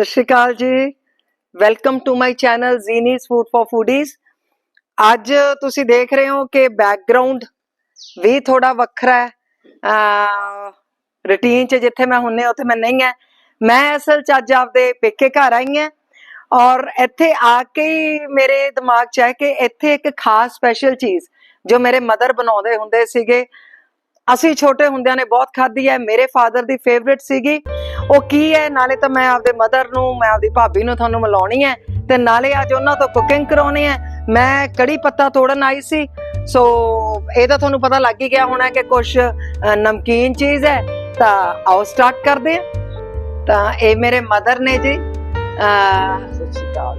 ਸਤਿ ਸ਼੍ਰੀ ਅਕਾਲ ਜੀ। Welcome to my channel Zeenis food for foodies ਅੱਜ ਤੁਸੀਂ ਦੇਖ ਰਹੇ ਹੋ ਕਿ ਬੈਕਗ੍ਰਾਉਂਡ ਵੀ ਥੋੜਾ ਵੱਖਰਾ ਹੈ। ਰੁਟੀਨ ਚ ਜਿੱਥੇ ਮੈਂ ਹੁੰਨੇ ਉੱਥੇ ਮੈਂ ਨਹੀਂ ਹੈ। ਮੈਂ ਅਸਲ ਚ ਅੱਜ ਆਪਦੇ ਪੇਕੇ ਘਰ ਆਈ ਹਾਂ ਔਰ ਇੱਥੇ ਆ ਕੇ ਮੇਰੇ ਦਿਮਾਗ 'ਚ ਹੈ ਕਿ ਇੱਥੇ ਇੱਕ ਖਾਸ ਸਪੈਸ਼ਲ ਚੀਜ਼ ਜੋ ਮੇਰੇ ਮਦਰ ਬਣਾਉਂਦੇ ਹੁੰਦੇ ਸੀਗੇ। ਅਸੀਂ ਛੋਟੇ ਹੁੰਦਿਆਂ ਨੇ ਬਹੁਤ ਖਾਧੀ ਹੈ ਮੇਰੇ ਫਾਦਰ ਦੀ ਫੇਵਰਿਟ ਸੀਗੀ। ਉਹ ਕੀ ਹੈ? ਨਾਲੇ ਤਾਂ ਮੈਂ ਆਪਦੇ ਮਦਰ ਨੂੰ ਮੈਂ ਆਪਦੀ ਭਾਬੀ ਨੂੰ ਤੁਹਾਨੂੰ ਮਿਲਾਉਣੀ ਹੈ ਤੇ ਨਾਲੇ ਅੱਜ ਉਹਨਾਂ ਤੋਂ ਕੁਕਿੰਗ ਕਰਾਉਣੀ ਹੈ। ਮੈਂ ਕੜੀ ਪੱਤਾ ਤੋੜਨ ਆਈ ਸੀ। ਸੋ ਇਹ ਤਾਂ ਤੁਹਾਨੂੰ ਪਤਾ ਲੱਗ ਹੀ ਗਿਆ ਹੋਣਾ ਕਿ ਕੁਝ ਨਮਕੀਨ ਚੀਜ਼ ਹੈ। ਤਾਂ ਆਓ ਸਟਾਰਟ ਕਰਦੇ ਹਾਂ। ਤਾਂ ਇਹ ਮੇਰੇ ਮਦਰ ਨੇ ਜੀ ਅਹ, ਸਤਿ ਸ਼੍ਰੀ ਅਕਾਲ।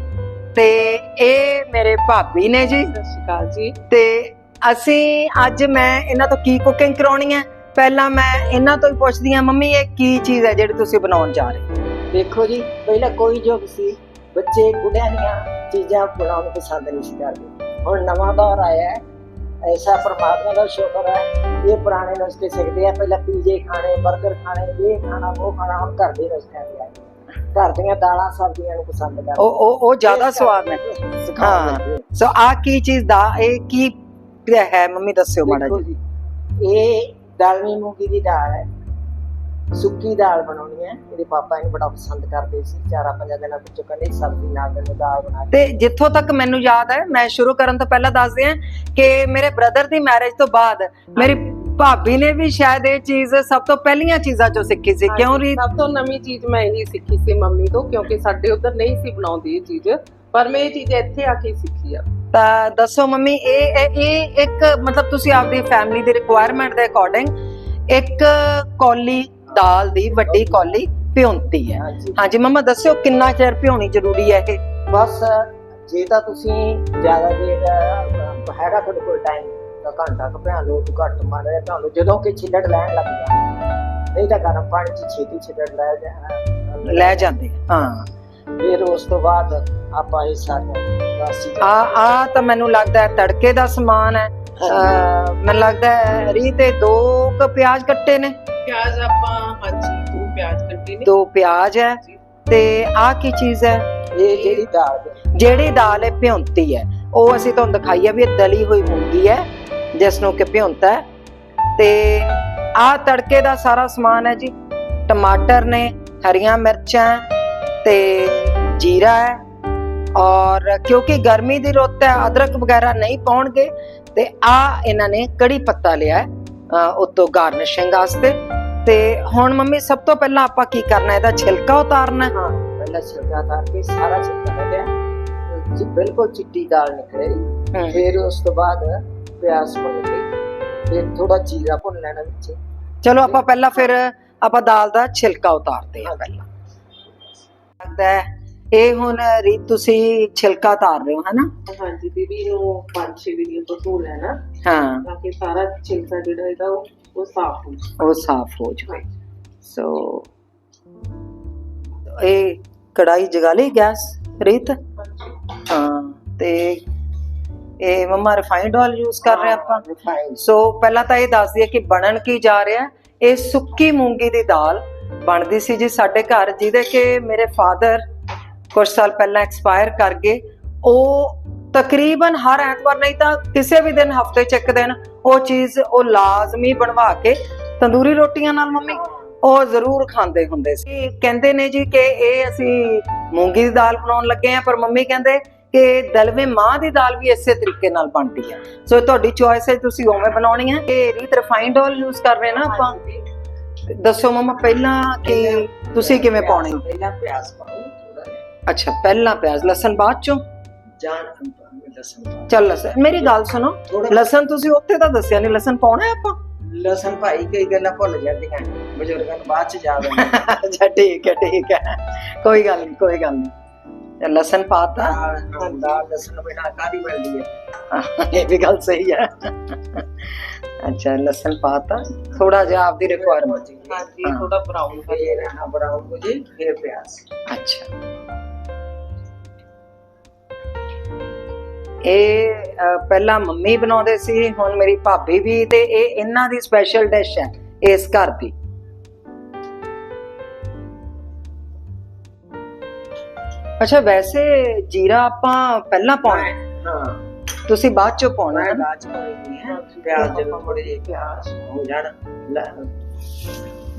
ਤੇ ਇਹ ਮੇਰੇ ਭਾਬੀ ਨੇ ਜੀ। ਸਤਿ ਸ਼੍ਰੀ ਅਕਾਲ ਜੀ। ਤੇ ਅਸੀਂ ਅੱਜ ਮੈਂ ਇਹਨਾਂ ਤੋਂ ਕੀ ਕੁਕਿੰਗ ਕਰਾਉਣੀ ਹੈ? ਪਹਿਲਾਂ ਮੈਂ ਇਹਨਾਂ ਤੋਂ ਹੀ ਪੁੱਛਦੀ ਹਾਂ ਮੰਮੀ ਇਹ ਕੀ ਚੀਜ਼ ਹੈ ਜਿਹੜੀ ਤੁਸੀਂ ਬਣਾਉਣ ਜਾ ਰਹੇ ਦੇਖੋ ਜੀ ਪਹਿਲਾਂ ਕੋਈ ਜੋਗ ਸੀ ਬੱਚੇ ਗੁੜਿਆਂ ਦੀਆਂ ਚੀਜ਼ਾਂ ਬਣਾਉਣ ਨੂੰ ਪਸੰਦ ਨਹੀਂ ਸੀ ਕਰਦੇ। ਹੁਣ ਨਵਾਂ ਦੌਰ ਆਇਆ ਹੈ ਐਸਾ ਪਰਮਾਤਮਾ ਦਾ ਸ਼ੁਕਰ ਹੈ ਇਹ ਪੁਰਾਣੇ ਨੁਸਖੇ ਸਿੱਖਦੇ ਆ। ਪਹਿਲਾਂ ਪੀਜੇ ਖਾਣੇ 버ਗਰ ਖਾਣੇ ਇਹ ਖਾਣਾ ਉਹ ਖਾਣਾ ਹੁਣ ਘਰ ਦੇ ਨੁਸਖੇ ਆ ਘਰ ਦੀਆਂ ਦਾਲਾਂ ਸਬਜ਼ੀਆਂ ਨੂੰ ਪਸੰਦ ਕਰਦੇ। ਉਹ ਉਹ ਉਹ ਜ਼ਿਆਦਾ ਸਵਾਦ ਹੈ। ਹਾਂ। ਸੋ ਆ ਕੀ ਚੀਜ਼ ਦਾ ਇਹ ਕੀ ਹੈ ਮੰਮੀ ਦੱਸਿਓ ਮਾੜਾ ਦੇਖੋ ਜੀ ਜੀ ਇਹ ਦਾਲਮੀ ਮੂੰਗੀ ਦੀ ਦਾਲ ਹੈ। ਸੁੱਕੀ ਦਾਲ ਬਣਾਉਣੀ ਹੈ। ਮੇਰੇ ਪਾਪਾ ਇਹਨੂੰ ਬੜਾ ਪਸੰਦ ਕਰਦੇ ਸੀ। ਚਾਰਾਂ ਪੰਜਾਂ ਦਿਨਾਂ ਵਿੱਚੋਂ ਕਹਿੰਦੇ ਸਬਜ਼ੀ ਨਾਲ ਮੈਨੂੰ ਦਾਲ ਬਣਾ ਕੇ ਤੇ ਜਿੱਥੋਂ ਤੱਕ ਮੈਨੂੰ ਯਾਦ ਹੈ ਮੈਂ ਸ਼ੁਰੂ ਕਰਨ ਤੋਂ ਪਹਿਲਾਂ ਦੱਸਦੇ ਹਾਂ ਕਿ ਮੇਰੇ ਬ੍ਰਦਰ ਦੀ ਮੈਰਿਜ ਤੋਂ ਬਾਅਦ ਮੇਰੀ ਭਾਬੀ ਨੇ ਵੀ ਸ਼ਾਇਦ ਇਹ ਚੀਜ਼ ਸਭ ਤੋਂ ਪਹਿਲੀਆਂ ਚੀਜ਼ਾਂ ਚੋਂ ਸਿੱਖੀ ਸੀ। ਕਿਉਂ ਰੀ ਸਭ ਤੋਂ ਨਵੀਂ ਚੀਜ਼ ਮੈਂ ਇਹੀ ਸਿੱਖੀ ਸੀ ਮੰਮੀ ਤੋਂ ਕਿਉਂਕਿ ਸਾਡੇ ਉਧਰ ਨਹੀਂ ਸੀ ਬਣਾਉਂਦੀ ਇਹ ਚੀਜ਼। ਪਰ ਮੈਂ ਇਹ ਚੀਜ਼ ਇੱਥੇ ਆ ਕੇ ਸਿੱਖੀ ਆ। ਤਾਂ ਦੱਸੋ ਮੰਮੀ ਇਹ ਇਹ- ਇਹ ਇੱਕ ਮਤਲਬ ਤੁਸੀਂ ਆਪਦੀ ਫੈਮਿਲੀ ਦੀ ਰਿਕੁਆਇਰਮੈਂਟ ਦੇ ਅਕੋਰਡਿੰਗ ਇੱਕ ਕੌਲੀ ਦਾਲ ਦੀ ਵੱਡੀ ਕੌਲੀ ਭਿਉਂਤੀ ਹੈ। ਹਾਂਜੀ। ਹਾਂਜੀ ਮੰਮਾ ਦੱਸਿਓ ਕਿੰਨਾ ਚਿਰ ਭਿਉਣੀ ਜ਼ਰੂਰੀ ਹੈ ਇਹ? ਬਸ ਜੇ ਤਾਂ ਤੁਸੀਂ ਜ਼ਿਆਦਾ ਦੇਰ ਅਹ, ਹੈਗਾ ਤੁਹਾਡੇ ਕੋਲ ਟਾਈਮ ਤਾਂ ਘੰਟਾ ਕੁ ਭਿਆ ਲਓ ਤੂੰ ਘੱਟ ਮਾਰਿਆ ਤੁਹਾਨੂੰ ਜਦੋਂ ਕਿ ਛਿੱਲੜ ਲੈਣ ਲੱਗ ਜਾ ਨਹੀਂ ਤਾਂ ਗਰਮ ਪਾਣੀ 'ਚ ਛੇਤੀ ਛਿੱਲੜ ਲੈ ਜਾ ਲੈ ਜਾਂਦੇ ਹਾਂ। ਫਿਰ ਉਸ ਤੋਂ ਬਾਅਦ ਆਪਾਂ ਇਹ ਬਾਸੀ ਆ ਆ ਤਾਂ ਮੈਨੂੰ ਲੱਗਦਾ ਹੈ ਤੜਕੇ ਦਾ ਸਮਾਨ ਹੈ। ਅਹ, ਮੈਨੂੰ ਲੱਗਦਾ ਹੈ ਰੀ ਤੇ ਦੋ ਕ ਪਿਆਜ਼ ਕੱਟੇ ਨੇ। ਪਿਆਜ਼ ਆਪਾਂ ਹਾਂਜੀ ਦੋ ਪਿਆਜ਼ ਕੱਟੇ ਨੇ। ਦੋ ਪਿਆਜ਼ ਹੈ ਤੇ ਆ ਕੀ ਚੀਜ਼ ਹੈ? ਇਹ ਜਿਹੜੀ ਦਾਲ ਹੈ, ਜਿਹੜੀ ਦਾਲ ਹੈ ਭਿਉਂਤੀ ਹੈ। ਉਹ ਅਸੀਂ ਤੁਹਾਨੂੰ ਦਿਖਾਈ ਹੈ ਵੀ ਇਹ ਦਲੀ ਹੋਈ ਮੂੰਗੀ ਹੈ ਜਿਸ ਨੂੰ ਕਿ ਭਿਉਂਤਾ ਹੈ। ਤੇ ਆ ਤੜਕੇ ਦਾ ਸਾਰਾ ਸਮਾਨ ਹੈ ਜੀ। ਟਮਾਟਰ ਨੇ ਹਰੀਆਂ ਮਿਰਚਾਂ ਤੇ ਜੀਰਾ ਹੈ। ਔਰ ਕਿਉਂਕਿ ਗਰਮੀ ਦੀ ਰੁੱਤ ਹੈ ਅਦਰਕ ਵਗੈਰਾ ਨਹੀਂ ਪਾਉਣਗੇ ਤੇ ਆ ਇਹਨਾਂ ਨੇ ਕੜੀ ਪੱਤਾ ਲਿਆ ਹੈ ਉੱਤੋਂ ਗਾਰਨਿਸ਼ਿੰਗ ਵਾਸਤੇ। ਤੇ ਹੁਣ ਮੰਮੀ ਸਭ ਤੋਂ ਪਹਿਲਾਂ ਆਪਾਂ ਕੀ ਕਰਨਾ? ਇਹਦਾ ਛਿਲਕਾ ਉਤਾਰਨਾ ਹੈ? ਹਾਂ ਪਹਿਲਾਂ ਛਿਲਕਾ ਤਾਰ ਕੇ ਸਾਰਾ ਛਿਲਕਾ ਗਿਆ। ਜੀ ਬਿਲਕੁਲ ਚਿੱਟੀ ਦਾਲ ਨਿਕਲੇਗੀ ਹਮ। ਫਿਰ ਉਸ ਤੋਂ ਬਾਅਦ ਪਿਆਜ਼ ਭੁੰਨ ਕੇ ਫਿਰ ਥੋੜਾ ਜੀਰਾ ਭੁੰਨ ਲੈਣਾ ਵਿੱਚ। ਚਲੋ ਆਪਾਂ ਪਹਿਲਾਂ ਫਿਰ ਆਪਾਂ ਦਾਲ ਦਾ ਛਿਲਕਾ ਉਤਾਰਦੇ ਹਾਂ ਪਹਿਲਾਂ। ਲੱਗਦਾ ਹੈ। ਇਹ ਹੁਣ ਰੀਤ ਤੁਸੀਂ ਛਿਲਕਾ ਉਤਾਰ ਰਹੇ ਹੋ ਹਨਾ? ਹਾਂਜੀ ਦੀਦੀ ਨੂੰ ਪੰਜ ਛੇ ਵੀਡੀਓ ਤੋਂ ਧੋ ਲੈਣਾ ਹਾਂ। ਤਾਂ ਕਿ ਸਾਰਾ ਛਿਲਕਾ ਜਿਹੜਾ ਹੈਗਾ ਉਹ ਉਹ ਸਾਫ਼ ਹੋ ਜਾਵੇ। ਉਹ ਸਾਫ਼ ਹੋ ਜਾਵੇ। ਸੋ ਇਹ ਕੜਾਈ ਜਗਾ ਲਈ ਗੈਸ ਰੀਤ? ਹਾਂ ਤੇ ਇਹ ਮਮਾ ਰਿਫਾਈਨਡ ਆਇਲ ਯੂਜ਼ ਕਰ ਰਹੇ ਆਪਾਂ? ਸੋ ਪਹਿਲਾਂ ਤਾਂ ਇਹ ਦੱਸ ਦਈਏ ਕਿ ਬਣਨ ਕੀ ਜਾ ਰਿਹਾ। ਇਹ ਸੁੱਕੀ ਮੂੰਗੀ ਦੀ ਦਾਲ ਬਣਦੀ ਸੀ ਜੀ ਸਾਡੇ ਘਰ, ਜਿਹਦੇ ਕਿ ਮੇਰੇ ਫਾਦਰ ਕੁਝ ਸਾਲ ਪਹਿਲਾਂ ਐਕਸਪਾਇਰ ਕਰ ਗਏ। ਉਹ ਤਕਰੀਬਨ ਹਰ ਐਤਵਾਰ ਨਹੀਂ ਤਾਂ ਕਿਸੇ ਵੀ ਦਿਨ ਹਫ਼ਤੇ ਚ ਇੱਕ ਦਿਨ ਉਹ ਚੀਜ਼ ਉਹ ਲਾਜ਼ਮੀ ਬਣਵਾ ਕੇ ਤੰਦੂਰੀ ਰੋਟੀਆਂ ਨਾਲ ਮੰਮੀ ਉਹ ਜ਼ਰੂਰ ਖਾਂਦੇ ਹੁੰਦੇ ਸੀ। ਕਹਿੰਦੇ ਨੇ ਜੀ ਕਿ ਇਹ ਅਸੀਂ ਮੂੰਗੀ ਦੀ ਦਾਲ ਬਣਾਉਣ ਲੱਗੇ ਆ ਪਰ ਮੰਮੀ ਕਹਿੰਦੇ ਕਿ ਦਲਵੇਂ ਮਾਂ ਦੀ ਦਾਲ ਵੀ ਇਸੇ ਤਰੀਕੇ ਨਾਲ ਬਣਦੀ ਹੈ। ਸੋ ਤੁਹਾਡੀ ਚੋਇਸ ਹੈ, ਤੁਸੀਂ ਉਵੇਂ ਬਣਾਉਣੀ ਹੈ। ਇਹ ਰੀਤ ਰਿਫਾਈਨਡ ਆਇਲ ਯੂਜ਼ ਕਰ ਰਹੇ ਨਾ ਆਪਾਂ। ਦੱਸੋ ਮਮਾ ਪਹਿਲਾਂ ਕਿ ਤੁਸੀਂ ਕਿਵੇਂ ਪਾਉਣੇ? ਪਹਿਲਾਂ ਪਿਆਜ਼ ਪਾਓ ਥੋੜਾ ਜਿਹਾ। ਅੱਛਾ ਪਹਿਲਾਂ ਪਿਆਜ਼ ਲਸਣ ਬਾਅਦ ਚੋਂ? ਜਾਨ ਲਸਣ ਪਾਓ। ਚੱਲ ਲਸਣ ਮੇਰੀ ਗੱਲ ਸੁਣੋ ਥੋੜਾ ਲਸਣ ਤੁਸੀਂ ਉੱਥੇ ਤਾਂ ਦੱਸਿਆ ਨਹੀਂ ਲਸਣ ਪਾਉਣਾ ਹੈ ਆਪਾਂ? ਲਸਣ ਭਾਈ ਕਈ ਗੱਲਾਂ ਭੁੱਲ ਜਾਂਦੀਆਂ ਬਜ਼ੁਰਗਾਂ ਨੂੰ ਬਾਅਦ ਚ ਯਾਦ ਆਉਂਦਾ। ਅੱਛਾ ਠੀਕ ਹੈ ਠੀਕ ਹੈ। ਕੋਈ ਗੱਲ ਨਹੀਂ ਕੋਈ ਗੱਲ ਨਹੀਂ ਤੇ ਲਸਣ ਪਾਤਾ। ਦਾਲ ਲਸਣ ਬਿਨਾ ਕਾਦੀ ਬਣਦੀ ਹੈ। ਇਹ ਵੀ ਗੱਲ ਸਹੀ ਹੈ। ਅੱਛਾ ਲਸਣ ਪਾਤਾ। ਥੋੜਾ ਜਿਹਾ ਆਪਦੀ ਰਿਕੁਆਇਰਮੈਂਟ ਹਾਂਜੀ ਹਾਂ। ਥੋੜਾ ਬਰਾਊਨ ਕਰ ਫਿਰ ਨਾ ਬਰਾਊਨ ਹੋ ਜੇ ਫਿਰ ਪਿਆਜ਼। ਅੱਛਾ। ਇਹ ਪਹਿਲਾਂ ਮੰਮੀ ਬਣਾਉਂਦੇ ਸੀ ਹੁਣ ਮੇਰੀ ਭਾਬੀ ਵੀ ਤੇ ਇਹ ਇਹਨਾਂ ਦੀ ਸਪੈਸ਼ਲ ਡਿਸ਼ ਹੈ ਇਸ ਘਰ ਦੀ। ਅੱਛਾ ਵੈਸੇ ਜੀਰਾ ਆਪਾਂ ਪਹਿਲਾਂ ਪਾਉਣਾ ਹੈ, ਹਾਂ। ਤੁਸੀਂ ਬਾਅਦ ਚ ਪਾਉਣਾ ਹੈ? ਬਾਅਦ ਚ ਪਾਉਣੀ ਹੈ ਪਿਆਜ਼ ਜਦੋਂ ਥੋੜੇ ਜਿਹੇ ਪਿਆਜ਼ ਹੋ ਜਾਣ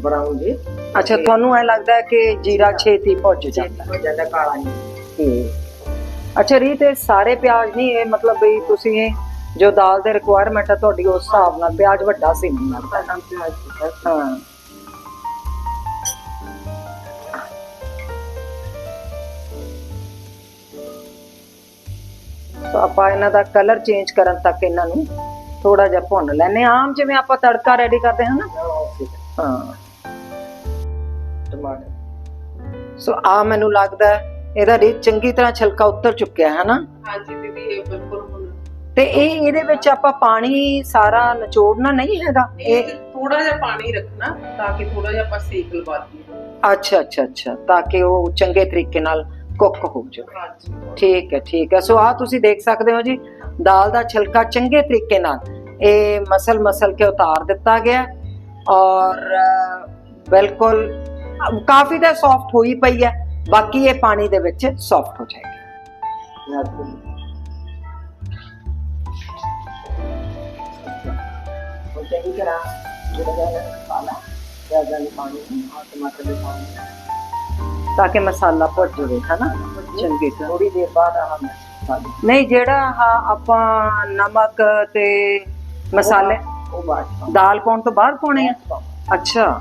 ਬਰਾਊਨ ਜੀ ਅੱਛਾ ਤੁਹਾਨੂੰ ਐ ਲੱਗਦਾ ਹੈ ਕਿ ਜੀਰਾ ਛੇਤੀ ਭੁੱਜ ਜਾਂਦਾ। ਹੋ ਜਾਂਦਾ ਕਾਲਾ ਨਹੀਂ। ਅੱਛਾ ਰੀਤ ਇਹ ਸਾਰੇ ਪਿਆਜ਼ ਨਹੀਂ ਇਹ ਮਤਲਬ ਵੀ ਤੁਸੀਂ ਜੋ ਦਾਲ ਦੇ ਰਿਕੁਆਇਰਮੈਂਟ ਹੈ ਤੁਹਾਡੀ ਉਸ ਹਿਸਾਬ ਨਾਲ ਪਿਆਜ਼ ਵੱਡਾ ਸੀ। ਮੈਨੂੰ ਲੱਗਦਾ ਹਾਂ। ਸੋ ਆਪਾਂ ਇਹਨਾਂ ਦਾ ਕਲਰ ਚੇਂਜ ਕਰਨ ਤੱਕ ਇਹਨਾਂ ਨੂੰ ਥੋੜਾ ਜਿਹਾ ਭੁੰਨ ਲੈਨੇ ਆਮ ਜਿਵੇਂ ਆਪਾਂ ਤੜਕਾ ਰੈਡੀ ਕਰਦੇ ਹਾਂ ਨਾ। ਹਾਂ। ਟਮਾਟਰ। ਸੋ ਆ ਮੈਨੂੰ ਲੱਗਦਾ ਇਹਦਾ ਰੀ ਚੰਗੀ ਤਰ੍ਹਾਂ ਛਲਕਾ ਉੱਤਰ ਚੁੱਕਿਆ ਹੈ ਨਾ। ਹਾਂਜੀ ਦੀਦੀ ਇਹ ਬਿਲਕੁਲ ਹੁਣ ਤੇ ਇਹ ਇਹਦੇ ਵਿੱਚ ਆਪਾਂ ਪਾਣੀ ਸਾਰਾ ਨਿਚੋੜਨਾ ਨਹੀਂ ਹੈਗਾ? ਇਹ ਥੋੜਾ ਜਿਹਾ ਪਾਣੀ ਰੱਖਣਾ ਤਾਂ ਕਿ ਥੋੜਾ ਜਿਹਾ ਆਪਾਂ ਸੇਕ ਲਵਾ ਦਈਏ। ਅੱਛਾ ਅੱਛਾ ਅੱਛਾ ਤਾਂ ਕਿ ਉਹ ਚੰਗੇ ਤਰੀਕੇ ਨਾਲ ਕੁੱਕ ਹੋ ਜਾਵੇ ਠੀਕ ਹੈ ਠੀਕ ਹੈ। ਸੋ ਆ ਤੁਸੀਂ ਦੇਖ ਸਕਦੇ ਹੋ ਜੀ, ਦਾਲ ਦਾ ਛਿਲਕਾ ਚੰਗੇ ਤਰੀਕੇ ਨਾਲ ਇਹ ਮਸਲ ਮਸਲ ਕੇ ਉਤਾਰ ਦਿੱਤਾ ਗਿਆ ਔਰ ਬਿਲਕੁਲ ਕਾਫੀ ਤਾਂ ਸੌਫਟ ਹੋਈ ਪਈ ਹੈ, ਬਾਕੀ ਇਹ ਪਾਣੀ ਦੇ ਵਿੱਚ ਸੌਫਟ ਹੋ ਜਾਏਗੀ। ਉਹ ਚੰਗੀ ਤਰ੍ਹਾਂ ਜਿਹੜਾ ਪਾਲਾ ਪਿਆਜ਼ਾਂ ਪਾਣੀ ਔਰ ਟਮਾਟਰ ਦੇ ਪਾਣੀ ਤਾਂ ਕਿ ਮਸਾਲਾ ਭੁੱਜ ਜਾਵੇ ਹਨਾ? ਚੰਗੀ ਤਰ੍ਹਾਂ। ਥੋੜੀ ਦੇਰ ਬਾਅਦ ਆਹ ਦਿਓ। ਨਹੀਂ ਜਿਹੜਾ ਆਹ ਆਪਾਂ ਨਮਕ ਤੇ ਮਸਾਲੇ ਉਹ ਬਾਅਦ। ਦਾਲ ਪਾਉਣ ਤੋਂ ਬਾਅਦ ਪਾਉਣੇ ਆ। ਅੱਛਾ।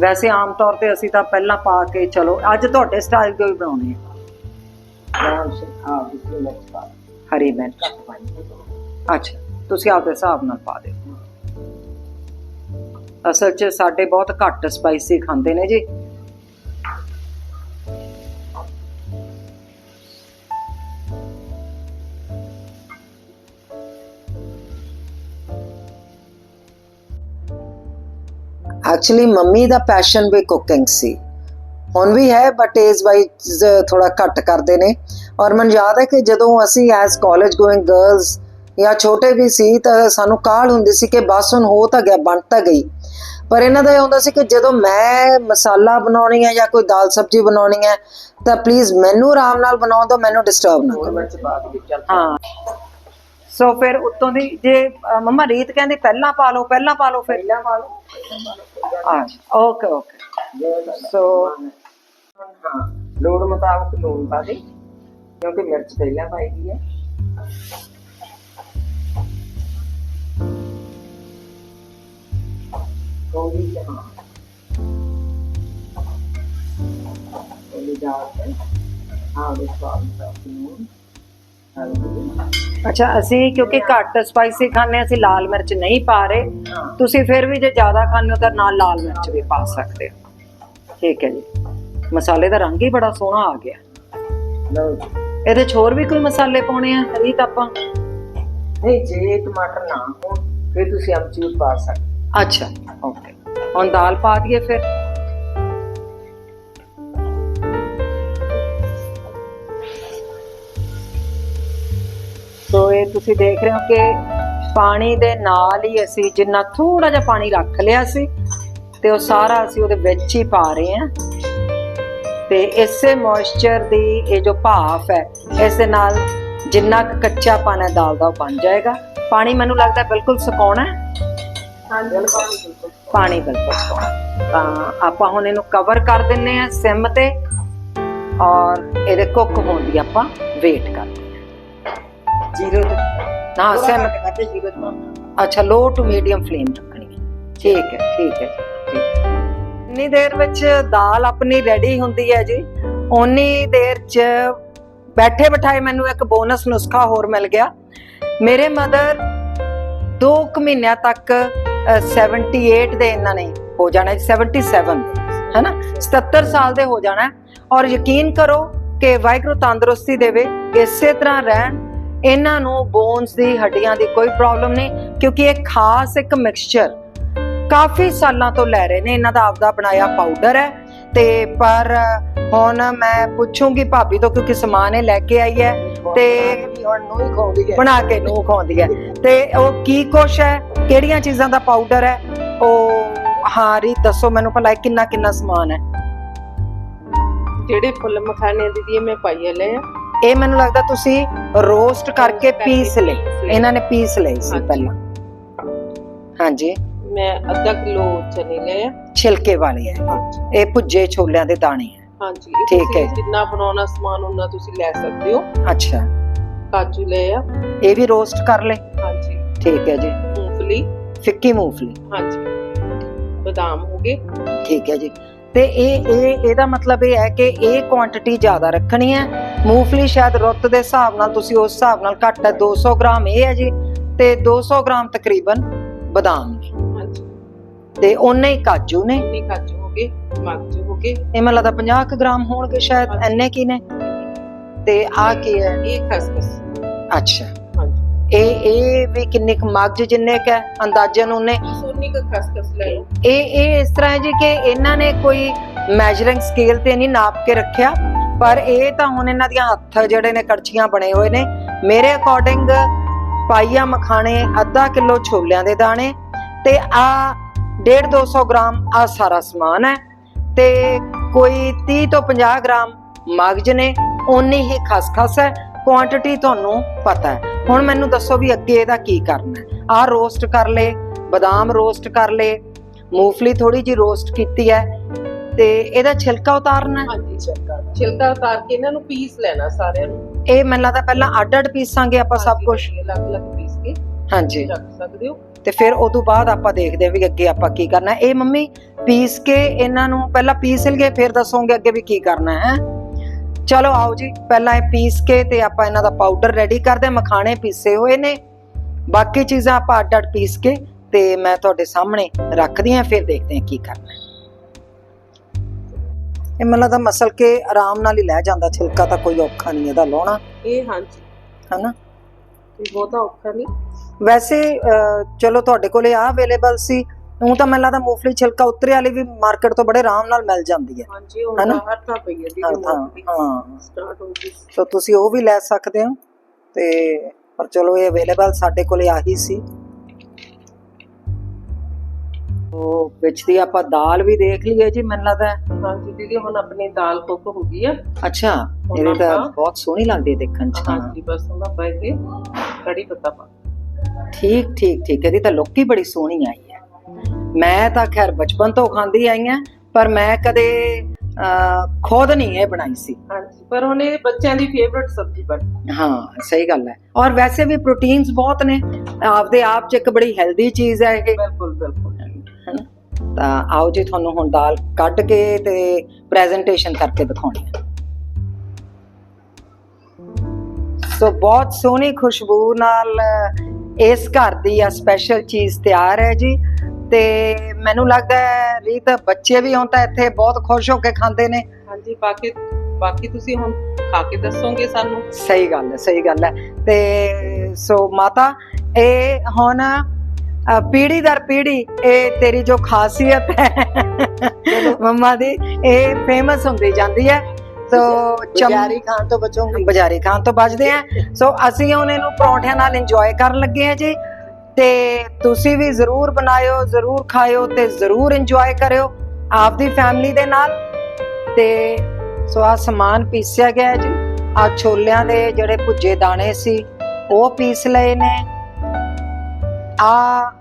ਵੈਸੇ ਆਮ ਤੌਰ ਤੇ ਅਸੀਂ ਤਾਂ ਪਹਿਲਾਂ ਪਾ ਕੇ ਚਲੋ ਅੱਜ ਤੁਹਾਡੇ ਸਟਾਈਲ ਦੇ ਹੀ ਬਣਾਉਣੇ ਆ। ਹਾਂ। ਹਰੀ ਮਿਰਚ। ਅੱਛਾ ਤੁਸੀਂ ਆਪਦੇ ਹਿਸਾਬ ਨਾਲ ਪਾ ਦਿਓ। ਅਸਲ 'ਚ ਸਾਡੇ ਬਹੁਤ ਘੱਟ ਸਪਾਈਸੀ ਖਾਂਦੇ ਨੇ ਜੀ। ਐਕਚੁਅਲੀ ਮੰਮੀ ਦਾ ਪੈਸ਼ਨ ਵੀ ਕੁਕਿੰਗ ਸੀ। ਹੁਣ ਵੀ ਹੈ ਬਟ ਏਜ ਵਾਈਜ਼ ਥੋੜਾ ਘੱਟ ਕਰਦੇ ਨੇ। ਔਰ ਮੈਨੂੰ ਯਾਦ ਹੈ ਕਿ ਜਦੋਂ ਅਸੀਂ ਐਸ ਕਾਲਜ ਗੋਇੰਗ ਗਰਲਸ ਜਾਂ ਛੋਟੇ ਵੀ ਸੀ ਤਾਂ ਸਾਨੂੰ ਕਾਹਲ ਹੁੰਦੀ ਸੀ ਕਿ ਬਸ ਹੁਣ ਹੋ ਤਾਂ ਗਿਆ ਬਣ ਤਾਂ ਗਈ। ਪਰ ਇਹਨਾਂ ਦਾ ਇਹ ਹੁੰਦਾ ਸੀ ਕਿ ਜਦੋਂ ਮੈਂ ਮਸਾਲਾ ਬਣਾਉਣੀ ਹੈ ਜਾਂ ਕੋਈ ਦਾਲ ਸਬਜ਼ੀ ਬਣਾਉਣੀ ਹੈ ਤਾਂ ਪਲੀਜ਼ ਮੈਨੂੰ ਆਰਾਮ ਨਾਲ ਬਣਾਉਣ ਦਿਓ ਮੈਨੂੰ ਡਿਸਟਰਬ ਨਾ ਕਰੋ। ਹਾਂ। ਸੋ ਫਿਰ ਉੱਤੋਂ ਦੀ ਜੇ ਮੰਮਾ ਰੀਤ ਕਹਿੰਦੀ ਪਹਿਲਾਂ ਪਾ ਲਓ ਪਹਿਲਾਂ ਪਾ ਲਓ ਫਿਰ ਪਹਿਲਾਂ ਪਾ ਲਓ। ਹਾਂ ਓਕੇ ਓਕੇ ਸੋ ਸੋ ਹਾਂ ਲੋੜ ਮੁਤਾਬਕ ਲੂਣ ਪਾ ਦੇ ਕਿਉਂਕਿ ਮਿਰਚ ਪਹਿਲਾਂ ਪਾਈ ਗਈ ਹੈ ਥੋੜੀ ਜਿਹੀ ਹਾਂ ਥੋੜੀ ਡਾਲ ਕੇ ਹਾਂ ਉਹਦੇ ਸਵਾਦ ਮੁਤਾਬਕ ਲੂਣ ਹਲਦੀ ਅੱਛਾ ਅਸੀਂ ਕਿਉਂਕਿ ਘੱਟ ਸਪਾਈਸੀ ਖਾਂਦੇ ਹਾਂ, ਅਸੀਂ ਲਾਲ ਮਿਰਚ ਨਹੀਂ ਪਾ ਰਹੇ। ਤੁਸੀਂ ਫਿਰ ਵੀ ਜੇ ਜ਼ਿਆਦਾ ਖਾਂਦੇ ਹੋ ਤਾਂ ਨਾਲ ਲਾਲ ਮਿਰਚ ਵੀ ਪਾ ਸਕਦੇ ਹੋ। ਠੀਕ ਹੈ ਜੀ। ਮਸਾਲੇ ਦਾ ਰੰਗ ਹੀ ਬੜਾ ਸੋਹਣਾ ਆ ਗਿਆ। ਲਓ ਇਹਦੇ 'ਚ ਹੋਰ ਵੀ ਕੋਈ ਮਸਾਲੇ ਪਾਉਣੇ ਆ ਰੀਤ ਆਪਾਂ? ਨਹੀਂ ਜੇ ਟਮਾਟਰ ਨਾ ਹੋਣ ਫਿਰ ਤੁਸੀਂ ਅਮਚੂਰ ਪਾ ਸਕਦੇ ਅੱਛਾ ਓਕੇ। ਹੁਣ ਦਾਲ ਪਾ ਦਈਏ ਫਿਰ? ਸੋ ਇਹ ਤੁਸੀਂ ਦੇਖ ਰਹੇ ਹੋ ਕਿ ਪਾਣੀ ਦੇ ਨਾਲ ਹੀ ਅਸੀਂ ਜਿੰਨਾ ਥੋੜਾ ਜਿਹਾ ਪਾਣੀ ਰੱਖ ਲਿਆ ਸੀ ਤੇ ਉਹ ਸਾਰਾ ਅਸੀਂ ਉਹਦੇ ਵਿੱਚ ਹੀ ਪਾ ਰਹੇ ਹਾਂ। ਤੇ ਇਸੇ ਮੋਇਸਚਰ ਦੀ ਇਹ ਜੋ ਭਾਫ ਹੈ ਇਸ ਦੇ ਨਾਲ ਜਿੰਨਾ ਕੁ ਕੱਚਾ ਪਾਣਾ ਦਾਲ ਦਾ ਉਹ ਬਣ ਜਾਏਗਾ। ਪਾਣੀ ਮੈਨੂੰ ਲੱਗਦਾ ਬਿਲਕੁਲ ਸੁਕਾਉਣਾ ਹੈ? ਪਾਣੀ ਬਿਲਕੁਲ ਸੁਕਾਉਣਾ ਤਾਂ ਆਪਾਂ ਹੁਣ ਇਹਨੂੰ ਕਵਰ ਕਰ ਦਿੰਨੇ ਆ ਸਿਮ ਤੇ ਔਰ ਇਹਦੇ ਕੁੱਕ ਹੋਣ ਦੀ ਆਪਾਂ ਵੇਟ ਕਰਦੇ ਜੀਰੋ ਤੇ ਹਾਂ ਸਿਮ ਕਰਦੇ ਜੀਰੋ ਤੇ। ਅੱਛਾ ਲੋ ਟੂ ਮੀਡੀਅਮ ਫਲੇਮ ਰੱਖਣੀ ਹੈ। ਠੀਕ ਹੈ ਠੀਕ ਹੈ ਇੰਨੀ ਦੇਰ ਵਿੱਚ ਦਾਲ ਆਪਣੀ ਰੈਡੀ ਹੁੰਦੀ ਹੈ ਜੀ। ਓਨੀ ਦੇਰ ਚ ਬੈਠੇ ਬਿਠਾਏ ਮੈਨੂੰ ਇੱਕ ਬੋਨਸ ਨੁਸਖਾ ਹੋਰ ਮਿਲ ਗਿਆ। ਮੇਰੇ ਮਦਰ 2 ਕੁ ਮਹੀਨਿਆਂ ਤੱਕ ਅ, 78 ਦੇ ਇਹਨਾਂ ਨੇ ਹੋ ਜਾਣਾ ਹੈ, 77 ਦੇ ਹੈਨਾ? 77 ਸਾਲ ਦੇ ਹੋ ਜਾਣਾ। ਔਰ ਯਕੀਨ ਕਰੋ ਕਿ ਵਾਹਿਗੁਰੂ ਤੰਦਰੁਸਤੀ ਦੇਵੇ ਇਸੇ ਤਰ੍ਹਾਂ ਰਹਿਣ ਇਹਨਾਂ ਨੂੰ ਬੋਨਸ ਦੀ, ਹੱਡੀਆਂ ਦੀ ਕੋਈ ਪ੍ਰੋਬਲਮ ਨਹੀਂ, ਕਿਉਂਕਿ ਇਹ ਖਾਸ ਇੱਕ ਮਿਕਸਚਰ ਕਾਫੀ ਸਾਲਾਂ ਤੋਂ ਲੈ ਰਹੇ ਨੇ, ਇਹਨਾਂ ਦਾ ਆਪਦਾ ਬਣਾਇਆ ਪਾਊਡਰ ਹੈ। ਤੇ ਪਰ ਹੁਣ ਮੈਂ ਪੁੱਛੂੰਗੀ ਭਾਬੀ ਤੋਂ ਕਿਉਂਕਿ ਸਮਾਨ ਇਹ ਲੈ ਕੇ ਆਈ ਹੈ ਤੇ ਵੀ ਹੁਣ ਨੂੰ ਹੀ ਖਾਉਂਦੀ ਹੈ ਬਣਾ ਕੇ ਨੂੰ ਖਾਉਂਦੀ ਹੈ। ਤੇ ਉਹ ਕੀ ਕੁਛ ਹੈ, ਕਿਹੜੀਆਂ ਚੀਜ਼ਾਂ ਦਾ ਪਾਊਡਰ ਹੈ, ਉਹ ਹਾਂ ਰੀ, ਦੱਸੋ ਮੈਨੂੰ ਭਲਾ ਇਹ ਕਿੰਨਾ ਕਿੰਨਾ ਸਮਾਨ ਹੈ। ਜਿਹੜੇ ਫੁੱਲ ਮਖਾਣੇ ਦੀਦੀ ਇਹ ਮੈਂ ਪਾਈਏ ਲਏ ਆ। ਇਹ ਮੈਨੂੰ ਲੱਗਦਾ ਤੁਸੀਂ ਰੋਸਟ ਕਰਕੇ ਪੀਸ ਲਏ। ਇਹਨਾਂ ਨੇ ਪੀਸ ਲਏ ਸੀ। ਪਹਿਲਾਂ। ਹਾਂਜੀ। ਮੈਂ ਅੱਧਾ ਕਿਲੋ ਚਨੇ ਲਏ ਆ। ਛਿਲਕੇ ਵਾਲੇ ਹਾਂਜੀ। ਇਹ ਭੁੱਜੇ ਛੋਲਿਆਂ ਦੇ ਦਾਣੇ ਹੈ ਹਾਂਜੀ। ਠੀਕ ਹੈ। ਜਿੰਨਾ ਬਣਾਉਣਾ ਸਮਾਨ ਉਹਨਾਂ ਤੁਸੀਂ ਲੈ ਸਕਦੇ ਹੋ। ਅੱਛਾ। ਕਾਜੂ ਲਏ ਆ। ਇਹ ਵੀ ਰੋਸਟ ਕਰ ਲਏ। ਹਾਂਜੀ। ਠੀਕ ਹੈ ਜੀ। ਮੂੰਗਫਲੀ। ਫਿੱਕੀ ਮੂੰਗਫਲੀ। ਹਾਂਜੀ। ਬਦਾਮ ਹੋ ਗਏ। ਠੀਕ ਹੈ ਜੀ। ਤੇ ਇਹ ਇਹ ਇਹਦਾ ਮਤਲਬ ਇਹ ਹੈ ਕਿ ਇਹ ਕੁਆਂਟੀਟੀ ਜ਼ਿਆਦਾ ਰੱਖਣੀ ਹੈ। ਮੂੰਗਫਲੀ ਸ਼ਾਇਦ ਰੁੱਤ ਦੇ ਹਿਸਾਬ ਨਾਲ ਤੁਸੀਂ ਉਸ ਹਿਸਾਬ ਨਾਲ ਘੱਟ ਹੈ 200 ਗ੍ਰਾਮ ਇਹ ਹੈ ਜੀ ਤੇ 200 ਗ੍ਰਾਮ ਤਕਰੀਬਨ ਬਦਾਮ ਨੇ। ਹਾਂਜੀ। ਤੇ ਉਹਨੇ ਹੀ ਕਾਜੂ ਨੇ। ਇੰਨੀ ਕਾਜੂ ਹੋ ਗਏ ਮਗਜ ਹੋ ਗਏ। ਇਹ ਮੈਨੂੰ ਲੱਗਦਾ 50 ਕੁ ਗ੍ਰਾਮ ਹੋਣਗੇ ਸ਼ਾਇਦ। ਐਨੇ ਕੀ ਨੇ? ਤੇ ਆ ਕੀ ਹੈ? ਇਹ ਖਸਖਸ। ਅੱਛਾ। ਇਹ ਇਹ ਵੀ ਕਿੰਨੇ ਕੁ ਮਗਜ ਜਿੰਨੇ ਕ ਅੰਦਾਜ਼ਨ ਉਹਨੇ ਸੋਨੀ ਕਾ ਖਸਖਸ ਲੈ ਲਓ? ਇਹ ਇਹ ਇਸ ਤਰ੍ਹਾਂ ਹੈ ਜੀ ਕਿ ਇਹਨਾਂ ਨੇ ਕੋਈ ਮੈਜਰਿੰਗ ਸਕੇਲ ਤੇ ਨਹੀਂ ਨਾਪ ਕੇ ਰੱਖਿਆ, ਪਰ ਇਹ ਤਾਂ ਹੁਣ ਇਹਨਾਂ ਦੀਆਂ ਹੱਥ ਜਿਹੜੇ ਨੇ ਕੜਛੀਆਂ ਬਣੇ ਹੋਏ ਨੇ। ਮੇਰੇ ਅਕੋਰਡਿੰਗ ਪਾਈਆ ਮਖਾਣੇ ਅੱਧਾ ਕਿਲੋ ਛੋਲਿਆਂ ਦੇ ਦਾਣੇ ਤੇ ਆ 1.5 200 ਗ੍ਰਾਮ ਆ ਸਾਰਾ ਸਮਾਨ ਹੈ ਤੇ ਕੋਈ 30 ਤੋਂ 50 ਗ੍ਰਾਮ ਮਗਜ ਨੇ, ਓਨੀ ਹੀ ਖਸਖਸ ਹੈ ਕੁਆਂਟੀਟੀ ਤੁਹਾਨੂੰ ਪਤਾ ਹੈ। ਹੁਣ ਮੈਨੂੰ ਦੱਸੋ ਵੀ ਅੱਗੇ ਇਹਦਾ ਕੀ ਕਰਨਾ ਹੈ। ਆ ਰੋਸਟ ਕਰ ਲੇ ਬਦਾਮ ਰੋਸਟ ਕਰ ਲੇ ਮੂੰਗਫਲੀ ਥੋੜੀ ਜੀ ਰੋਸਟ ਕੀਤੀ ਹੈ। ਤੇ ਇਹਦਾ ਛਿਲਕਾ ਉਤਾਰਨਾ ਹੈ। ਹਾਂਜੀ ਛਿਲਕਾ। ਉਤਾਰ ਕੇ ਇਹਨਾਂ ਨੂੰ ਪੀਸ ਲੈਣਾ ਸਾਰਿਆਂ ਨੂੰ। ਇਹ ਮੈਨੂੰ ਲੱਗਦਾ ਪਹਿਲਾਂ ਅੱਡ ਅੱਡ ਪੀਸਾਂਗੇ ਆਪਾਂ ਸਭ ਕੁਝ ਅਲੱਗ ਅਲੱਗ ਪੀਸ ਕੇ ਹਾਂਜੀ। ਰੱਖ ਸਕਦੇ ਹੋ। ਤੇ ਫਿਰ ਉਦੋਂ ਬਾਅਦ ਆਪਾਂ ਦੇਖਦੇ ਹਾਂ ਵੀ ਅੱਗੇ ਆਪਾਂ ਕੀ ਕਰਨਾ। ਇਹ ਮੰਮੀ ਪੀਸ ਕੇ ਇਹਨਾਂ ਨੂੰ ਪਹਿਲਾਂ ਪੀਸ ਲਈਏ ਫਿਰ ਦੱਸੋਗੇ ਅੱਗੇ ਵੀ ਕੀ ਕਰਨਾ ਹੈ। ਚਲੋ ਆਓ ਜੀ ਪਹਿਲਾਂ ਇਹ ਪੀਸ ਕੇ ਤੇ ਆਪਾਂ ਇਹਨਾਂ ਦਾ ਪਾਊਡਰ ਰੈਡੀ ਕਰਦੇ ਮਖਾਣੇ ਪੀਸੇ ਹੋਏ ਨੇ। ਬਾਕੀ ਚੀਜ਼ਾਂ ਆਪਾਂ ਅੱਡ ਅੱਡ ਪੀਸ ਕੇ ਤੇ ਮੈਂ ਤੁਹਾਡੇ ਸਾਹਮਣੇ ਰੱਖਦੀ ਹਾਂ ਫਿਰ ਦੇਖਦੇ ਹਾਂ ਕੀ ਕਰਨਾ ਹੈ। ਇਹ ਮੈਨੂੰ ਲੱਗਦਾ ਮਸਲ ਕੇ ਆਰਾਮ ਨਾਲ ਹੀ ਲੈ ਜਾਂਦਾ ਛਿਲਕਾ ਤਾਂ ਕੋਈ ਔਖਾ ਨਹੀਂ ਇਹਦਾ ਲਾਉਣਾ। ਇਹ ਹਾਂਜੀ। ਹਨਾ? ਇਹ ਬਹੁਤਾ ਔਖਾ ਨਹੀਂ। ਵੈਸੇ ਅਹ, ਚਲੋ ਤੁਹਾਡੇ ਕੋਲੇ ਆ ਅਵੇਲੇਬਲ ਸੀ ਉਹ ਤਾਂ ਮੈਨੂੰ ਲੱਗਦਾ ਮੂੰਗਫਲੀ ਛਿਲਕਾ ਉਤਰੇ ਵਾਲੀ ਵੀ ਮਾਰਕੀਟ ਤੋਂ ਬੜੇ ਆਰਾਮ ਨਾਲ ਮਿਲ ਜਾਂਦੀ ਹੈ। ਹਾਂਜੀ ਉਹ ਹਨਾ? ਬਾਹਰ ਤਾਂ ਪਈ ਹੈ ਹਾਂ ਹਾਂ ਹਾਂ। ਸਟਾਰਟ ਹੋ ਗਈ ਸੋ। ਤੁਸੀਂ ਉਹ ਵੀ ਲੈ ਸਕਦੇ ਹੋ ਤੇ ਪਰ ਚਲੋ ਇਹ ਅਵੇਲੇਬਲ ਸਾਡੇ ਕੋਲੇ ਆਹੀ ਸੀ। ਉਹ ਵਿੱਚ ਦੀ ਆਪਾਂ ਦਾਲ ਵੀ ਦੇਖ ਲਈਏ ਜੀ ਮੈਨੂੰ ਲੱਗਦਾ ਹੈ। ਹਾਂਜੀ ਦੀਦੀ ਹੁਣ ਆਪਣੀ ਦਾਲ ਕੁੱਕ ਹੋ ਗਈ ਹੈ ਅੱਛਾ ਇਹ ਤਾਂ ਬਹੁਤ ਸੋਹਣੀ ਲੱਗਦੀ ਹੈ ਦੇਖਣ ਚ ਹਾਂਜੀ ਬਸ ਉਹਦਾ ਪੈ ਕੇ ਕੜੀ ਪੱਤਾ ਪਾ ਠੀਕ ਠੀਕ ਠੀਕ ਇਹਦੀ ਤਾਂ ਲੁੱਕ ਹੀ ਬੜੀ ਸੋਹਣੀ ਆਈ ਹੈ। ਮੈਂ ਤਾਂ ਖੈਰ ਬਚਪਨ ਤੋਂ ਖਾਂਦੀ ਆਈ ਹਾਂ ਪਰ ਮੈਂ ਕਦੇ ਖੁਦ ਨਹੀਂ ਇਹ ਬਣਾਈ ਸੀ। ਹਾਂਜੀ ਪਰ ਹੁਣ ਇਹ ਬੱਚਿਆਂ ਦੀ ਫੇਵਰਿਟ ਸਬਜ਼ੀ ਬਣ ਹਾਂ ਸਹੀ ਗੱਲ ਹੈ। ਔਰ ਵੈਸੇ ਵੀ ਪ੍ਰੋਟੀਨਸ ਬਹੁਤ ਨੇ। ਆਪਦੇ ਆਪ ਚ ਇੱਕ ਬੜੀ ਹੈਲਦੀ ਚੀਜ਼ ਹੈ ਇਹ। ਬਿਲਕੁਲ ਬਿਲਕੁਲ। ਤਾਂ ਆਓ ਜੀ ਤੁਹਾਨੂੰ ਹੁਣ ਦਾਲ ਕੱਢ ਕੇ ਤੇ ਪ੍ਰੈਜੈਂਟੇਸ਼ਨ ਕਰਕੇ ਦਿਖਾਉਣੀ ਹੈ। ਸੋ ਬਹੁਤ ਸੋਹਣੀ ਖੁਸ਼ਬੂ ਨਾਲ ਇਸ ਘਰ ਦੀ ਆ ਸਪੈਸ਼ਲ ਚੀਜ਼ ਤਿਆਰ ਹੈ ਜੀ। ਤੇ ਮੈਨੂੰ ਲੱਗਦਾ ਹੈ ਰੀਤ ਬੱਚੇ ਵੀ ਹੁਣ ਤਾਂ ਇੱਥੇ ਬਹੁਤ ਖੁਸ਼ ਹੋ ਕੇ ਖਾਂਦੇ ਨੇ। ਹਾਂਜੀ ਬਾਕੀ ਬਾਕੀ ਤੁਸੀਂ ਹੁਣ ਖਾ ਕੇ ਦੱਸੋਗੇ ਸਾਨੂੰ। ਸਹੀ ਗੱਲ ਹੈ ਸਹੀ ਗੱਲ ਹੈ। ਤੇ ਸੋ ਮਾਤਾ ਇਹ ਹੁਣ ਅ, ਪੀੜ੍ਹੀ ਦਰ ਪੀੜ੍ਹੀ ਇਹ ਤੇਰੀ ਜੋ ਖਾਸੀਅਤ ਹੈ ਮੰਮਾ ਦੀ ਇਹ ਫੇਮਸ ਹੁੰਦੀ ਜਾਂਦੀ ਹੈ। ਸੋ ਬਜ਼ਾਰੀ ਖਾਣ ਤੋਂ ਬਚੋਗੇ। ਬਜ਼ਾਰੀ ਖਾਣ ਤੋਂ ਬਚਦੇ ਆ ਸੋ ਅਸੀਂ ਹੁਣ ਇਹਨੂੰ ਪਰੌਂਠਿਆਂ ਨਾਲ ਇੰਜੋਏ ਕਰਨ ਲੱਗੇ ਆ ਜੀ। ਤੇ ਤੁਸੀਂ ਵੀ ਜ਼ਰੂਰ ਬਣਾਇਓ ਜ਼ਰੂਰ ਖਾਇਓ ਤੇ ਜ਼ਰੂਰ ਇੰਜੋਏ ਕਰਿਓ ਆਪਦੀ ਫੈਮਿਲੀ ਦੇ ਨਾਲ। ਤੇ ਸੋ ਆ ਸਮਾਨ ਪੀਸਿਆ ਗਿਆ ਹੈ ਜੀ। ਆ ਛੋਲਿਆਂ ਦੇ ਜਿਹੜੇ ਭੁੱਜੇ ਦਾਣੇ ਸੀ ਉਹ ਪੀਸ ਲਏ ਨੇ। ਆ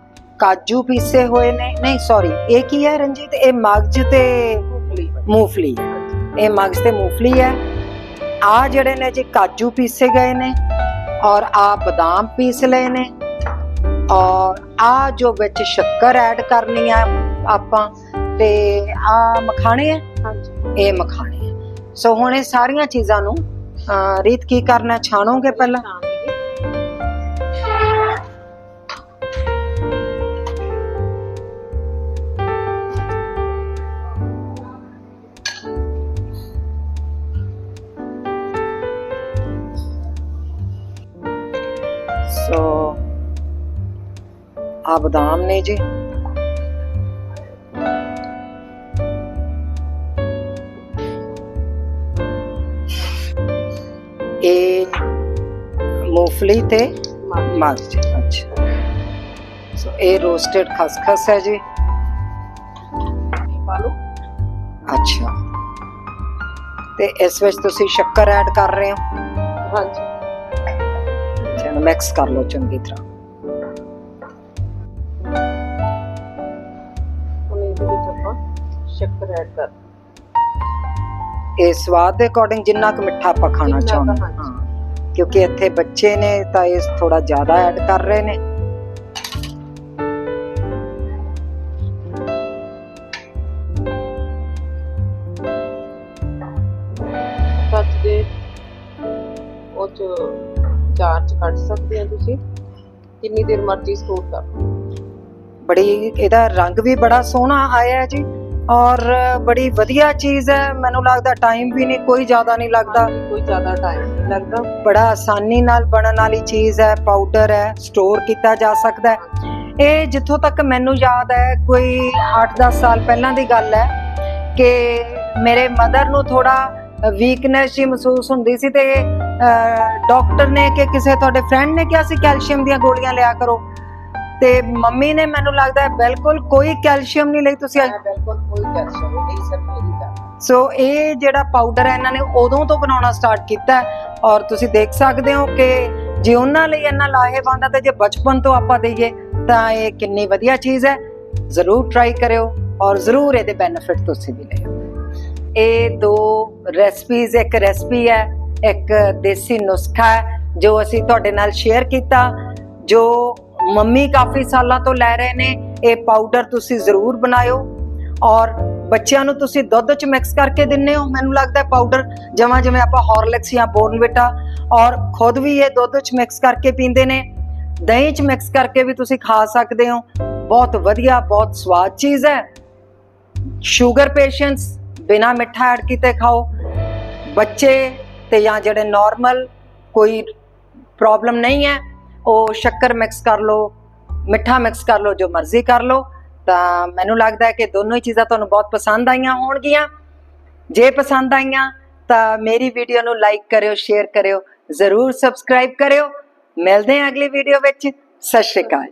ਕਾਜੂ ਪੀਸੇ ਹੋਏ ਨੇ। ਨਹੀਂ ਸੌਰੀ ਇਹ ਕੀ ਹੈ ਰਣਜੀਤ? ਇਹ ਮਗਜ ਤੇ ਹੈ ਇਹ ਮਗਜ਼ ਤੇ ਮੂੰਗਫਲੀ ਹੈ। ਆ ਜਿਹੜੇ ਨੇ ਜੀ ਕਾਜੂ ਪੀਸੇ ਗਏ ਨੇ ਔਰ ਆ ਬਦਾਮ ਪੀਸ ਲਏ ਨੇ ਔਰ ਆ ਜੋ ਵਿੱਚ ਸ਼ੱਕਰ ਐਡ ਕਰਨੀ ਆ ਆਪਾਂ ਤੇ ਆ ਮਖਾਣੇ ਹੈ ਹਾਂਜੀ। ਇਹ ਮਖਾਣੇ ਸੋ ਹੁਣ ਇਹ ਸਾਰੀਆਂ ਚੀਜ਼ਾਂ ਨੂੰ ਰੀਤ ਕੀ ਕਰਨਾ ਛਾਣੋਗੇ ਪਹਿਲਾਂ? ਆ ਬਦਾਮ ਨੇ ਜੀ ਇਹ ਮੂੰਗਫਲੀ ਤੇ ਮਗਜ ਮਗਜ ਅੱਛਾ ਸੋ ਇਹ ਰੋਸਟਡ ਖਸਖਸ ਹੈ ਜੀ ਪਾ ਲਓ ਅੱਛਾ ਤੇ ਇਸ ਵਿੱਚ ਤੁਸੀਂ ਸ਼ੱਕਰ ਐਡ ਕਰ ਰਹੇ ਹੋ ਹਾਂਜੀ ਚਲੋ ਮਿਕਸ ਕਰ ਲਓ ਚੰਗੀ ਤਰ੍ਹਾਂ ਸ਼ੱਕਰ ਐਡ ਕਰ ਇਹ ਸਵਾਦ ਦੇ ਅਕੋਰਡਿੰਗ ਜਿੰਨਾ ਕੁ ਮਿੱਠਾ ਆਪਾਂ ਖਾਣਾ ਚਾਹੁੰਦੇ ਹਾਂ। ਕਿਉਂਕਿ ਇੱਥੇ ਬੱਚੇ ਨੇ ਤਾਂ ਇਹ ਥੋੜਾ ਜ਼ਿਆਦਾ ਐਡ ਕਰ ਰਹੇ ਨੇ। ਕੱਚ ਦੇ ਉਹ ਚ ਚਾਰ ਚ ਕੱਢ ਸਕਦੇ ਆ ਤੁਸੀਂ। ਕਿੰਨੀ ਦੇਰ ਮਰਜ਼ੀ ਸਟੋਰ ਕਰ। ਬੜੀ ਇਹਦਾ ਰੰਗ ਵੀ ਬੜਾ ਸੋਹਣਾ ਆਇਆ ਜੀ। ਔਰ ਬੜੀ ਵਧੀਆ ਚੀਜ਼ ਹੈ। ਮੈਨੂੰ ਲੱਗਦਾ ਟਾਈਮ ਵੀ ਨਹੀਂ ਕੋਈ ਜ਼ਿਆਦਾ ਨਹੀਂ ਲੱਗਦਾ। ਕੋਈ ਜ਼ਿਆਦਾ ਟਾਈਮ ਨਹੀਂ ਲੱਗਦਾ। ਬੜਾ ਆਸਾਨੀ ਨਾਲ ਬਣਨ ਵਾਲੀ ਚੀਜ਼ ਹੈ ਪਾਊਡਰ ਹੈ ਸਟੋਰ ਕੀਤਾ ਜਾ ਸਕਦਾ ਹੈ। ਇਹ ਜਿੱਥੋਂ ਤੱਕ ਮੈਨੂੰ ਯਾਦ ਹੈ ਕੋਈ 8-10 ਸਾਲ ਪਹਿਲਾਂ ਦੀ ਗੱਲ ਹੈ ਕਿ ਮੇਰੇ ਮਦਰ ਨੂੰ ਥੋੜਾ ਵੀਕਨੈਸ ਹੀ ਮਹਿਸੂਸ ਹੁੰਦੀ ਸੀ ਤੇ ਡਾਕਟਰ ਨੇ ਕਿ ਕਿਸੇ ਤੁਹਾਡੇ ਫਰੈਂਡ ਨੇ ਕਿਹਾ ਸੀ ਕੈਲਸ਼ੀਅਮ ਦੀਆਂ ਗੋਲੀਆਂ ਲਿਆ ਕਰੋ। ਤੇ ਮੰਮੀ ਨੇ ਮੈਨੂੰ ਲੱਗਦਾ ਹੈ ਬਿਲਕੁਲ ਕੋਈ ਕੈਲਸ਼ੀਅਮ ਨਹੀਂ ਲਈ ਤੁਸੀਂ ਅੱਜ ਮੈਂ ਬਿਲਕੁਲ ਕੋਈ ਕੈਲਸ਼ੀਅਮ ਨਹੀਂ ਸਰ ਮੇਰੀ ਗੱਲ ਸੋ ਇਹ ਜਿਹੜਾ ਪਾਊਡਰ ਹੈ ਇਹਨਾਂ ਨੇ ਉਦੋਂ ਤੋਂ ਬਣਾਉਣਾ ਸਟਾਰਟ ਕੀਤਾ ਹੈ ਔਰ ਤੁਸੀਂ ਦੇਖ ਸਕਦੇ ਹੋ ਕਿ ਜੇ ਉਹਨਾਂ ਲਈ ਇੰਨਾ ਲਾਹੇਵੰਦ ਹੈ ਤੇ ਜੇ ਬਚਪਨ ਤੋਂ ਆਪਾਂ ਦਈਏ ਤਾਂ ਇਹ ਕਿੰਨੀ ਵਧੀਆ ਚੀਜ਼ ਹੈ। ਜ਼ਰੂਰ ਟਰਾਈ ਕਰਿਓ ਔਰ ਜ਼ਰੂਰ ਇਹਦੇ ਬੈਨੀਫਿਟ ਤੁਸੀਂ ਵੀ ਲਿਓ। ਇਹ ਦੋ ਰੈਸਪੀਜ਼ ਇੱਕ ਰੈਸਪੀ ਹੈ ਇੱਕ ਦੇਸੀ ਨੁਸਖਾ ਹੈ ਜੋ ਅਸੀਂ ਤੁਹਾਡੇ ਨਾਲ ਸ਼ੇਅਰ ਕੀਤਾ ਜੋ ਮੰਮੀ ਕਾਫੀ ਸਾਲਾਂ ਤੋਂ ਲੈ ਰਹੇ ਨੇ, ਇਹ ਪਾਊਡਰ ਤੁਸੀਂ ਜ਼ਰੂਰ ਬਣਾਇਓ। ਔਰ ਬੱਚਿਆਂ ਨੂੰ ਤੁਸੀਂ ਦੁੱਧ ਚ ਮਿਕਸ ਕਰਕੇ ਦਿੰਨੇ ਹੋ। ਮੈਨੂੰ ਲੱਗਦਾ ਪਾਊਡਰ ਜਮਾਂ ਜਿਵੇਂ ਆਪਾਂ ਹਾਰਲਿਕਸ ਜਾਂ ਬੋਰਨਵਿਟਾ ਔਰ ਖੁਦ ਵੀ ਇਹ ਦੁੱਧ ਚ ਮਿਕਸ ਕਰਕੇ ਪੀਂਦੇ ਨੇ। ਦਹੀਂ ਚ ਮਿਕਸ ਕਰਕੇ ਵੀ ਤੁਸੀਂ ਖਾ ਸਕਦੇ ਹੋ। ਬਹੁਤ ਵਧੀਆ, ਬਹੁਤ ਸਵਾਦ ਚੀਜ਼ ਹੈ। ਸ਼ੂਗਰ ਪੇਸ਼ੈਂਟਸ ਬਿਨਾ ਮਿੱਠਾ ਐਡ ਕੀਤੇ ਖਾਓ। ਬੱਚੇ ਤੇ ਜਾਂ ਜਿਹੜੇ ਨਾਰਮਲ ਕੋਈ ਪ੍ਰੋਬਲਮ ਨਹੀਂ ਹੈ। ਉਹ ਸ਼ੱਕਰ ਮਿਕਸ ਕਰ ਲਓ, ਮਿੱਠਾ ਮਿਕਸ ਕਰ ਲਓ, ਜੋ ਮਰਜ਼ੀ ਕਰ ਲਓ, ਤਾਂ ਮੈਨੂੰ ਲੱਗਦਾ ਹੈ ਕਿ ਦੋਨੋਂ ਹੀ ਚੀਜ਼ਾਂ ਤੁਹਾਨੂੰ ਬਹੁਤ ਪਸੰਦ ਆਈਆਂ ਹੋਣਗੀਆਂ। ਜੇ ਪਸੰਦ ਆਈਆਂ, ਤਾਂ ਮੇਰੀ ਵੀਡੀਓ ਨੂੰ ਲਾਈਕ ਕਰਿਓ ਸ਼ੇਅਰ ਕਰਿਓ, ਜ਼ਰੂਰ ਸਬਸਕ੍ਰਾਈਬ ਕਰਿਓ। ਮਿਲਦੇ ਹਾਂ ਅਗਲੀ ਵੀਡੀਓ ਵਿੱਚ। ਸਤਿ ਸ਼੍ਰੀ ਅਕਾਲ।